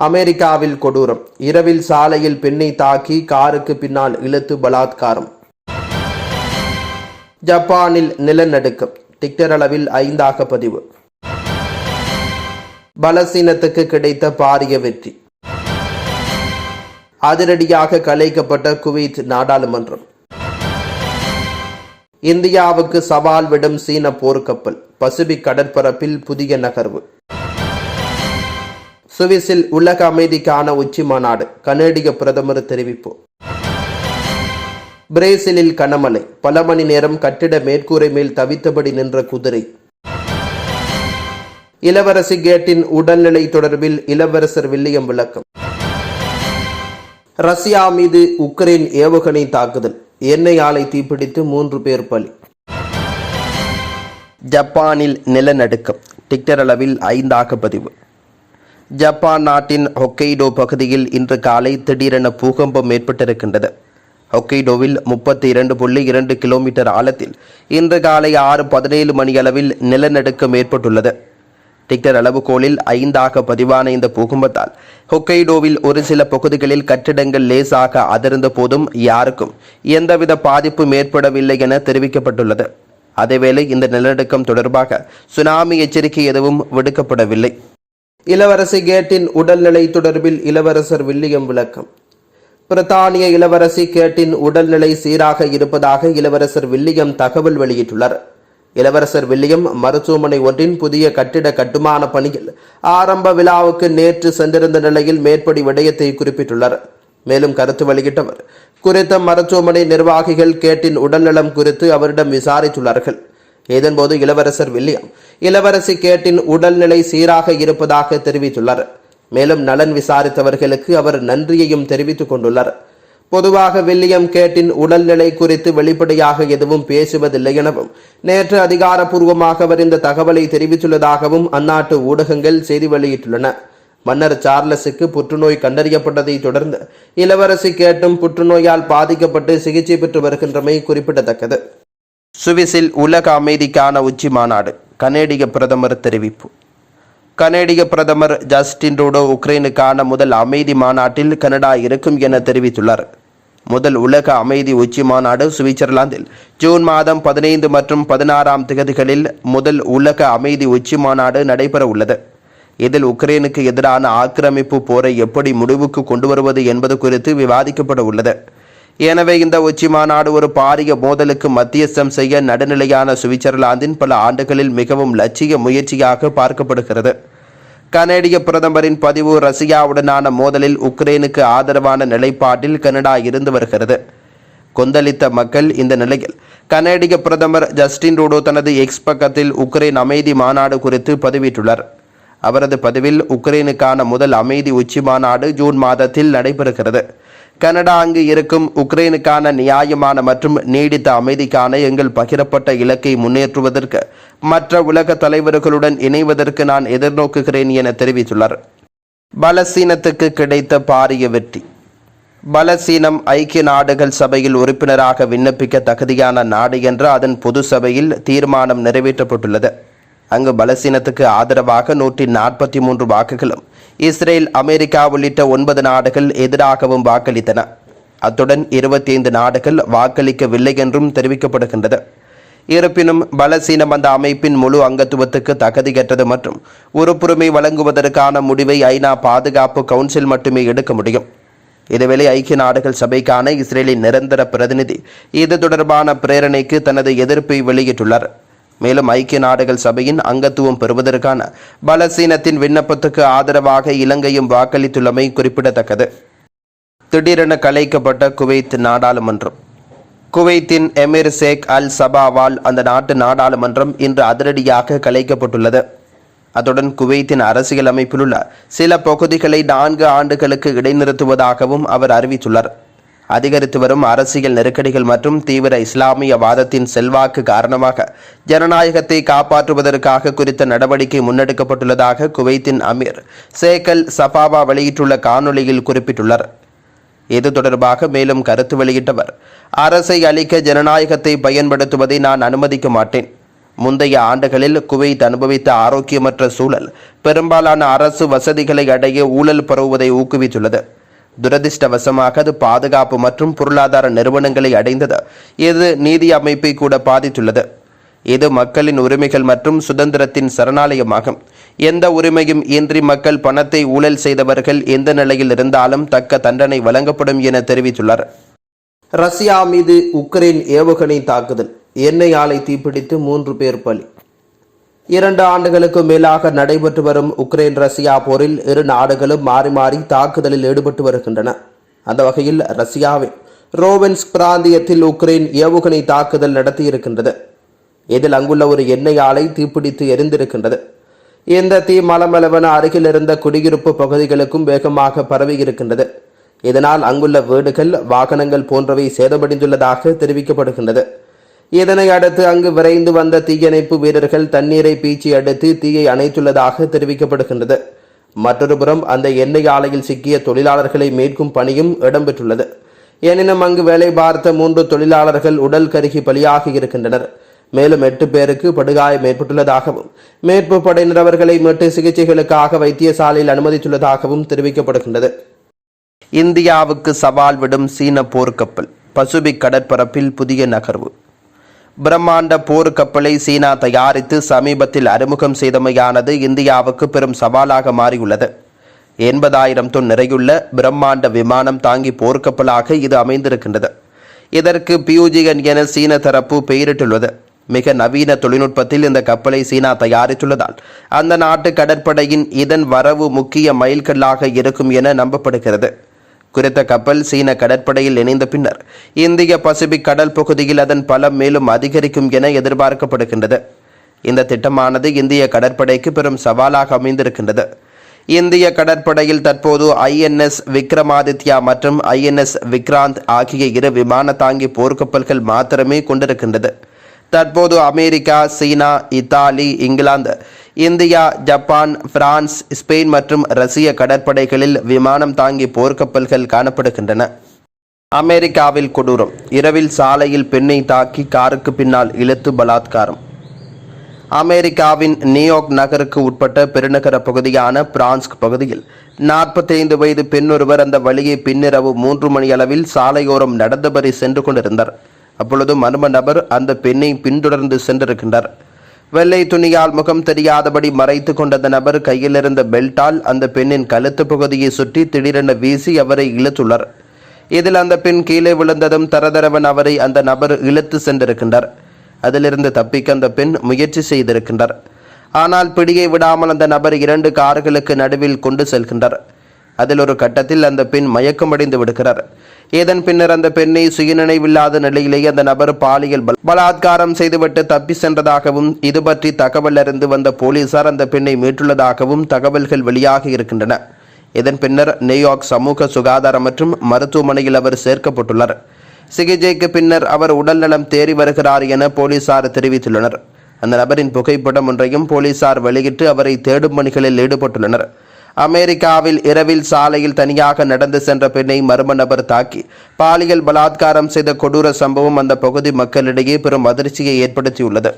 அமெரிக்காவில் கொடூரம். இரவில் சாலையில் பெண்ணை தாக்கி காருக்கு பின்னால் இழுத்து பலாத்காரம். ஜப்பானில் நிலநடுக்கம். டிக்டர் அளவில் ஐந்தாக பதிவு. பலசீனத்துக்கு கிடைத்த பாரிய வெற்றி. அதிரடியாக கலைக்கப்பட்ட குவைத் நாடாளுமன்றம். இந்தியாவுக்கு சவால் விடும் சீன போர்க்கப்பல். பசிபிக் கடற்பரப்பில் புதிய நகர்வு. சுவிஸில் உலக அமைதிக்கான உச்சி மாநாடு கனேடிய பிரதமர் தெரிவிப்பு. பிரேசிலில் கனமழை பல மணி நேரம் கட்டிட மேற்கூரை மேல் தவித்தபடி நின்ற குதிரை. இளவரசி கேட்டின் உடல்நிலை தொடர்பில் இளவரசர் வில்லியம் விளக்கம். ரஷ்யா மீது உக்ரைன் ஏவுகணை தாக்குதல் எண்ணெய் ஆலை தீப்பிடித்து மூன்று பேர் பலி. ஜப்பானில் நிலநடுக்கம் டிக்டர் அளவில் ஐந்தாக பதிவு. ஜப்பான் நாட்டின் ஹொக்கைடோ பகுதியில் இன்று காலை திடீரென பூகம்பம் ஏற்பட்டிருக்கின்றது. ஹொக்கைடோவில் முப்பத்தி இரண்டு புள்ளி இரண்டு கிலோமீட்டர் ஆழத்தில் இன்று காலை ஆறு பதினேழு மணி அளவில் நிலநடுக்கம் ஏற்பட்டுள்ளது. டிக்டர் அளவுகோலில் ஐந்தாக பதிவான இந்த பூகம்பத்தால் ஹொக்கைடோவில் ஒரு சில பகுதிகளில் கட்டிடங்கள் லேசாக அதிர்ந்த போதும் யாருக்கும் எந்தவித பாதிப்பும் ஏற்படவில்லை என தெரிவிக்கப்பட்டுள்ளது. அதேவேளை இந்த நிலநடுக்கம் தொடர்பாக சுனாமி எச்சரிக்கை எதுவும் விடுக்கப்படவில்லை. இளவரசி கேட்டின் உடல்நிலை தொடர்பில் இளவரசர் வில்லியம் விளக்கம். பிரித்தானிய இளவரசி கேட்டின் உடல்நிலை சீராக இருப்பதாக இளவரசர் வில்லியம் தகவல் வெளியிட்டுள்ளார். இளவரசர் வில்லியம் மருத்துவமனை ஒன்றின் புதிய கட்டிட கட்டுமான பணியில் ஆரம்ப விழாவுக்கு நேற்று சென்றிருந்த நிலையில் மேற்படி விடயத்தை குறிப்பிட்டுள்ளார். மேலும் கருத்து வெளியிட்டவர் குறித்த மருத்துவமனை நிர்வாகிகள் கேட்டின் உடல்நலம் குறித்து அவரிடம் விசாரித்துள்ளார்கள். இதன்போது இளவரசர் வில்லியம். இளவரசி கேட்டின் உடல்நிலை சீராக இருப்பதாக தெரிவித்துள்ளார். மேலும் நலன் விசாரித்தவர்களுக்கு அவர் நன்றியையும் தெரிவித்துக் கொண்டுள்ளார். பொதுவாக வில்லியம் கேட்டின் உடல்நிலை குறித்து வெளிப்படையாக எதுவும் பேசுவதில்லை எனவும் நேற்று அதிகாரப்பூர்வமாக அவர் இந்த தகவலை தெரிவித்துள்ளதாகவும் அந்நாட்டு ஊடகங்கள் செய்தி வெளியிட்டுள்ளன. மன்னர் சார்லஸுக்கு புற்றுநோய் கண்டறியப்பட்டதை தொடர்ந்து இளவரசி கேட்டும் புற்றுநோயால் பாதிக்கப்பட்டு சிகிச்சை பெற்று வருகின்றமை குறிப்பிடத்தக்கது. சுவிஸில் உலக அமைதிக்கான உச்சி மாநாடு கனேடிய பிரதமர் தெரிவிப்பு. கனேடிய பிரதமர் ஜஸ்டின் ரூடோ உக்ரைனுக்கான முதல் அமைதி மாநாட்டில் கனடா இருக்கும் என தெரிவித்துள்ளார். முதல் உலக அமைதி உச்சி மாநாடு சுவிட்சர்லாந்தில் ஜூன் மாதம் பதினைந்து மற்றும் பதினாறாம் திகதிகளில் முதல் உலக அமைதி உச்சி மாநாடு நடைபெற உள்ளது. இதில் உக்ரைனுக்கு எதிரான ஆக்கிரமிப்பு போரை எப்படி முடிவுக்கு கொண்டு வருவது என்பது குறித்து விவாதிக்கப்பட உள்ளது. எனவே இந்த உச்சி மாநாடு ஒரு பாரிய மோதலுக்கு மத்தியஸ்தம் செய்ய நடுநிலையான சுவிட்சர்லாந்தின் பல ஆண்டுகளில் மிகவும் லட்சிய முயற்சியாக பார்க்கப்படுகிறது. கனேடிய பிரதமரின் பதிவு ரஷ்யாவுடனான மோதலில் உக்ரைனுக்கு ஆதரவான நிலைப்பாட்டில் கனடா இருந்து வருகிறது. கொந்தளித்த மக்கள் இந்த நிலையில் கனேடிய பிரதமர் ஜஸ்டின் ரூடோ தனது எக்ஸ் பக்கத்தில் உக்ரைன் அமைதி மாநாடு குறித்து பதிவிட்டுள்ளார். அவரது பதிவில் உக்ரைனுக்கான முதல் அமைதி உச்சி மாநாடு ஜூன் மாதத்தில் நடைபெறுகிறது. கனடா அங்கு இருக்கும் உக்ரைனுக்கான நியாயமான மற்றும் நீடித்த அமைதிக்கான எங்கள் பகிரப்பட்ட இலக்கை முன்னேற்றுவதற்கு மற்ற உலக தலைவர்களுடன் இணைவதற்கு நான் எதிர்நோக்குகிறேன் என தெரிவித்துள்ளார். பலசீனத்துக்கு கிடைத்த பாரிய வெற்றி. பலசீனம் ஐக்கிய நாடுகள் சபையில் உறுப்பினராக விண்ணப்பிக்க தகுதியான நாடு என்ற அதன் பொது சபையில் தீர்மானம் நிறைவேற்றப்பட்டுள்ளது. அங்கு பலசீனத்துக்கு ஆதரவாக நூற்றி நாற்பத்தி மூன்று வாக்குகளும் இஸ்ரேல் அமெரிக்கா உள்ளிட்ட ஒன்பது நாடுகள் எதிராகவும் வாக்களித்தன. அத்துடன் இருபத்தி ஐந்து நாடுகள் வாக்களிக்கவில்லை என்றும் தெரிவிக்கப்படுகின்றது. இருப்பினும் பலசீனம் அந்த அமைப்பின் முழு அங்கத்துவத்துக்கு தகுதியற்றது மற்றும் உறுப்புரிமை வழங்குவதற்கான முடிவை ஐநா பாதுகாப்பு கவுன்சில் மட்டுமே எடுக்க முடியும். இதுவேளை ஐக்கிய நாடுகள் சபைக்கான இஸ்ரேலின் நிரந்தர பிரதிநிதி. இது தொடர்பான பிரேரணைக்கு தனது எதிர்ப்பை வெளியிட்டுள்ளார். மேலும் ஐக்கிய நாடுகள் சபையின் அங்கத்துவம் பெறுவதற்கான பலசீனத்தின் விண்ணப்பத்துக்கு ஆதரவாக இலங்கையும் வாக்களித்துள்ளமை குறிப்பிடத்தக்கது. திடீரென கலைக்கப்பட்ட குவைத் நாடாளுமன்றம். குவைத்தின் எமிர் ஷேக் அல் சபாவால் அந்த நாட்டு நாடாளுமன்றம் இன்று அதிரடியாக கலைக்கப்பட்டுள்ளது. அத்துடன் குவைத்தின் அரசியல் அமைப்பிலுள்ள சில பகுதிகளை நான்கு ஆண்டுகளுக்கு இடைநிறுத்துவதாகவும் அவர் அறிவித்துள்ளார். அதிகரித்து வரும் அரசியல் நெருக்கடிகள் மற்றும் தீவிர இஸ்லாமிய வாதத்தின் செல்வாக்கு காரணமாக ஜனநாயகத்தை காப்பாற்றுவதற்காக குறித்த நடவடிக்கை முன்னெடுக்கப்பட்டுள்ளதாக குவைத்தின் அமீர் சேகல் சபாபா வெளியிட்டுள்ள காணொளியில் குறிப்பிட்டுள்ளார். இது தொடர்பாக மேலும் கருத்து வெளியிட்டவர் அரசை அளிக்க ஜனநாயகத்தை பயன்படுத்துவதை நான் அனுமதிக்க மாட்டேன். முந்தைய ஆண்டுகளில் குவைத் அனுபவித்த ஆரோக்கியமற்ற சூழல் பெரும்பாலான அரசு வசதிகளை அடைய ஊழல் பரவுவதை ஊக்குவித்துள்ளது. துரதிர்ஷ்டவசமாக அது பாதுகாப்பு மற்றும் பொருளாதார நிறுவனங்களை அடைந்தது. இது நீதி அமைப்பை கூட பாதித்துள்ளது. இது மக்களின் உரிமைகள் மற்றும் சுதந்திரத்தின் சரணாலயமாகும். எந்த உரிமையும் இன்றி மக்கள் பணத்தை ஊழல் செய்தவர்கள் எந்த நிலையில் இருந்தாலும் தக்க தண்டனை வழங்கப்படும் என தெரிவித்துள்ளார் ரஷ்யா மீது உக்ரைன் ஏவுகணை தாக்குதல். எண்ணெய் ஆலை தீப்பிடித்து மூன்று பேர் பலி. இரண்டு ஆண்டுகளுக்கு மேலாக நடைபெற்று வரும் உக்ரைன் ரஷ்யா போரில் இரு நாடுகளும் மாறி மாறி தாக்குதலில் ஈடுபட்டு வருகின்றன. அந்த வகையில் ரஷ்யாவின் ரோவென்ஸ் பிராந்தியத்தில் உக்ரைன் ஏவுகணை தாக்குதல் நடத்தியிருக்கின்றது. இதில் அங்குள்ள ஒரு எண்ணெய் ஆலை தீப்பிடித்து எரிந்திருக்கின்றது. இந்த தீ மலமளவன அருகில் இருந்த குடியிருப்பு பகுதிகளுக்கும் வேகமாக பரவி இருக்கின்றது இதனால் அங்குள்ள வீடுகள் வாகனங்கள் போன்றவை சேதமடைந்துள்ளதாக தெரிவிக்கப்படுகின்றது. இதனை அடுத்து அங்கு விரைந்து வந்த தீயணைப்பு வீரர்கள் தண்ணீரை பீச்சி அடுத்து தீயை அணைத்துள்ளதாக தெரிவிக்கப்படுகின்றது. மற்றொரு புறம் அந்த எண்ணெய் ஆலையில் சிக்கிய தொழிலாளர்களை மீட்கும் பணியும் இடம்பெற்றுள்ளது. எனினும் அங்கு வேலை பார்த்த மூன்று தொழிலாளர்கள் உடல் கருகி பலியாகி இருக்கின்றனர். மேலும் எட்டு பேருக்கு படுகாயம் ஏற்பட்டுள்ளதாகவும் மீட்பு படையினர் அவர்களை மீட்டு சிகிச்சைகளுக்காக வைத்தியசாலையில் அனுமதித்துள்ளதாகவும் தெரிவிக்கப்படுகின்றது. இந்தியாவுக்கு சவால் விடும் சீன போர்க்கப்பல் பசுபிக் கடற்பரப்பில் புதிய நகர்வு. பிரம்மாண்ட போர்க்கப்பலை சீனா தயாரித்து சமீபத்தில் அறிமுகம் செய்தமையானது இந்தியாவுக்கு பெரும் சவாலாக மாறியுள்ளது. எண்பதாயிரம் தொன் நிறையுள்ள பிரம்மாண்ட விமானம் தாங்கி போர்க்கப்பலாக இது அமைந்திருக்கின்றது. இதற்கு பியூஜிகன் என சீன தரப்பு பெயரிட்டுள்ளது. மிக நவீன தொழில்நுட்பத்தில் இந்த கப்பலை சீனா தயாரித்துள்ளதால் அந்த நாட்டு கடற்படையின் இதன் வரவு முக்கிய மைல்கல்லாக இருக்கும் என நம்பப்படுகிறது. குறித்த கப்பல் சீன கடற்படையில் இணைந்த பின்னர் இந்திய பசிபிக் கடல் பகுதியில் அதன் பலம் மேலும் அதிகரிக்கும் என எதிர்பார்க்கப்படுகின்றது. இந்த திட்டமானது இந்திய கடற்படைக்கு பெரும் சவாலாக அமைந்திருக்கின்றது. இந்திய கடற்படையில் தற்போது ஐஎன்எஸ் விக்ரமாதித்யா மற்றும் ஐஎன்எஸ் விக்ராந்த் ஆகிய இரு விமான தாங்கி போர்க்கப்பல்கள் மாத்திரமே கொண்டிருக்கின்றது. தற்போது America China Italy England India Japan France Spain மற்றும் ரஷ்ய கடற்படைகளில் விமானம் தாங்கி போர்க்கப்பல்கள் காணப்படுகின்றன. அமெரிக்காவில் கொடூரம். இரவில் சாலையில் பெண்ணை தாக்கி காருக்கு பின்னால் இழுத்து பலாத்காரம். அமெரிக்காவின் நியூயார்க் நகருக்கு உட்பட்ட பெருநகர பகுதியான பிரான்ஸ்க் பகுதியில் 45 வயது பெண்ணொருவர் அந்த வழியை பின்னிரவு மூன்று மணி அளவில் சாலையோரம் நடந்தபடி சென்று கொண்டிருந்தார். அப்பொழுது மர்ம நபர் அந்த பெண்ணை பின்தொடர்ந்து சென்றிருக்கின்றார். வெள்ளை துணியால் முகம் தெரியாதபடி மறைத்து கொண்ட அந்த நபர் கையில் இருந்த பெல்ட்டால் அந்த பெண்ணின் கழுத்து பகுதியை சுற்றி திடீரென வீசி அவரை இழுத்துள்ளார். இதில் அந்த பெண் கீழே விழுந்ததும் தரதரவன் அவரை அந்த நபர் இழுத்து சென்றிருக்கின்றார். அதிலிருந்து தப்பிக்க அந்த பெண் முயற்சி செய்திருக்கின்றார். ஆனால் பிடியை விடாமல் அந்த நபர் இரண்டு கார்களுக்கு நடுவில் கொண்டு செல்கின்றார். அதில் ஒரு கட்டத்தில் அந்த பெண் மயக்கமடைந்து விடுகிறார். இதன் பின்னர் அந்த பெண்ணை சுயநினைவில்லாத நிலையிலேயே அந்த நபர் பாலியல் பலாத்காரம் செய்துவிட்டு தப்பி சென்றதாகவும் இது பற்றி தகவல் அறிந்து வந்த போலீசார் அந்த பெண்ணை மீட்டுள்ளதாகவும் தகவல்கள் வெளியாகி இருக்கின்றன. இதன் பின்னர் நியூயார்க் சமூக சுகாதாரம் மற்றும் மருத்துவமனையில் அவர் சேர்க்கப்பட்டுள்ளார். சிகிச்சைக்கு பின்னர் அவர் உடல்நலம் தேறி வருகிறார் என போலீசார் தெரிவித்துள்ளனர். அந்த நபரின் புகைப்படம் ஒன்றையும் போலீசார் வெளியிட்டு அவரை தேடும் பணிகளில் ஈடுபட்டுள்ளனர். அமெரிக்காவில் இரவில் சாலையில் தனியாக நடந்து சென்ற பெண்ணை மர்ம நபர் தாக்கி பாலியல் பலாத்காரம் செய்த கொடூர சம்பவம் அந்த பகுதி மக்களிடையே பெரும் அதிர்ச்சியை ஏற்படுத்தியுள்ளது.